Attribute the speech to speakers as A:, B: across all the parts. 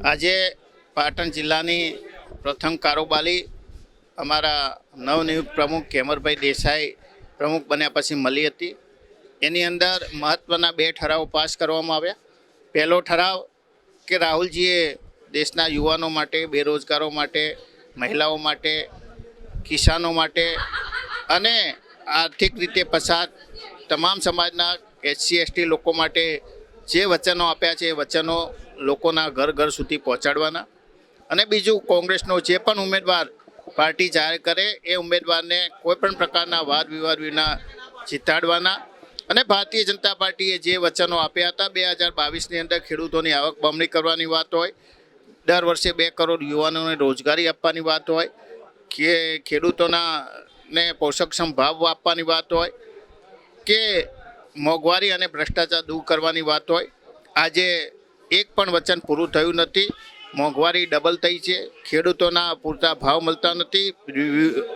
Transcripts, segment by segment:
A: આજે પાટણ જિલ્લાની પ્રથમ કારોબારી અમારા નવનિયુક્ત પ્રમુખ કેમરભાઈ દેસાઈ પ્રમુખ બન્યા પછી મળી હતી. એની અંદર મહત્ત્વના બે ઠરાવો પાસ કરવામાં આવ્યા. પહેલો ઠરાવ કે રાહુલજીએ દેશના યુવાનો માટે, બેરોજગારો માટે, મહિલાઓ માટે, કિસાનો માટે અને આર્થિક રીતે પસાર તમામ સમાજના એસસી, એસટી લોકો માટે જે વચનો આપ્યા છે એ વચનો લોકોના ઘર ઘર સુધી પહોંચાડવાના. અને બીજું કોંગ્રેસનો જે પણ ઉમેદવાર પાર્ટી જાહેર કરે એ ઉમેદવારને કોઈ પણ પ્રકારના વાદ વિવાદ વિના જીતાડવાના. અને ભારતીય જનતા પાર્ટીએ જે વચનો આપ્યા હતા બે હજાર બાવીસની અંદર ખેડૂતોની આવક બમણી કરવાની વાત હોય, દર વર્ષે બે કરોડ યુવાનોને રોજગારી આપવાની વાત હોય, કે ખેડૂતોના ને પોષકક્ષમ ભાવ આપવાની વાત હોય, કે મોંઘવારી અને ભ્રષ્ટાચાર દૂર કરવાની વાત હોય. આજે એક પણ વચન પૂરું થયું નથી. મોંઘવારી ડબલ થઈ છે. ખેડૂતોના પૂરતા ભાવ મળતા નથી.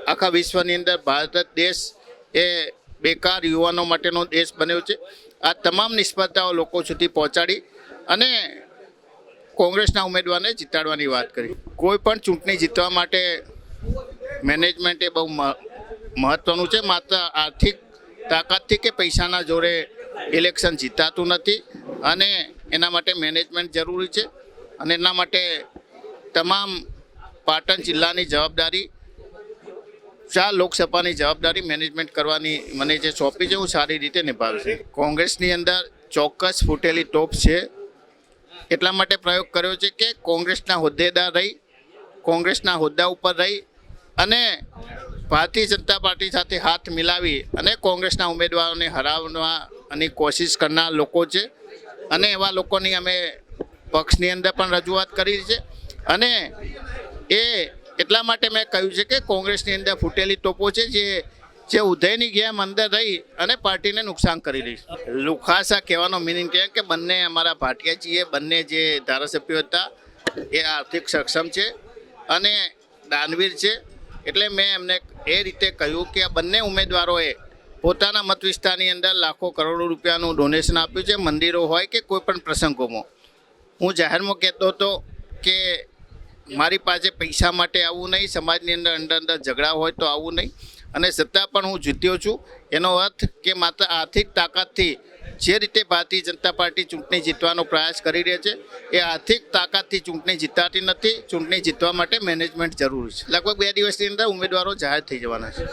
A: આખા વિશ્વની અંદર ભારત દેશ એ બેકાર યુવાનો માટેનો દેશ બન્યો છે. આ તમામ નિષ્ફળતાઓ લોકો સુધી પહોંચાડી અને કોંગ્રેસના ઉમેદવારને જીતાડવાની વાત કરી. કોઈ પણ ચૂંટણી જીતવા માટે મેનેજમેન્ટ એ બહુ મહ- મહત્વનું છે. માત્ર આર્થિક તાકાતથી કે પૈસાના જોરે ઇલેક્શન જીતાતું નથી અને એના માટે મેનેજમેન્ટ જરૂરી છે અને એના માટે તમામ પાટણ જિલ્લાની જવાબદારી, ચાર લોકસભાની જવાબદારી મેનેજમેન્ટ કરવાની મને જે સોંપી છે, હું સારી રીતે નિભાવીશ કોંગ્રેસની અંદર ચોક્કસ ફૂટેલી ટોપ છે. એટલા માટે પ્રયોગ કર્યો છે કે કોંગ્રેસના હોદ્દેદાર રહી, કોંગ્રેસના હોદ્દા ઉપર રહી અને ભારતીય જનતા પાર્ટી સાથે હાથ મિલાવી અને કોંગ્રેસના ઉમેદવારોને હરાવવાની કોશિશ કરનાર લોકો છે. અને એવા લોકોની અમે પક્ષની અંદર પણ રજૂઆત કરી છે. અને એ એટલા માટે મેં કહ્યું છે કે કોંગ્રેસની અંદર ફૂટેલી તોપો છે જે જે ઉદયની ગેમ અંદર રહી અને પાર્ટીને નુકસાન કરી રહી લુખાસા કહેવાનો મિનિંગ કહે કે બંને અમારા ભાટિયાજીએ બંને જે ધારાસભ્યો હતા એ આર્થિક સક્ષમ છે અને દાનવીર છે. એટલે મેં એમને એ રીતે કહ્યું કે આ બંને ઉમેદવારોએ પોતાના મત વિસ્તારની અંદર લાખો કરોડો રૂપિયાનું ડોનેશન આપ્યું છે, મંદિરો હોય કે કોઈપણ પ્રસંગોમાં. હું જાહેરમાં કહેતો હતો કે મારી પાસે પૈસા માટે આવવું નહીં, સમાજની અંદર અંદર અંદર ઝઘડા હોય તો આવવું નહીં. અને છતાં પણ હું જીત્યો છું. એનો અર્થ કે માત્ર આર્થિક તાકાતથી જે રીતે ભારતીય જનતા પાર્ટી ચૂંટણી જીતવાનો પ્રયાસ કરી રહી છે, એ આર્થિક તાકાતથી ચૂંટણી જીતાતી નથી. ચૂંટણી જીતવા માટે મેનેજમેન્ટ જરૂરી છે. લગભગ બે દિવસની અંદર ઉમેદવારો જાહેર થઈ જવાના છે.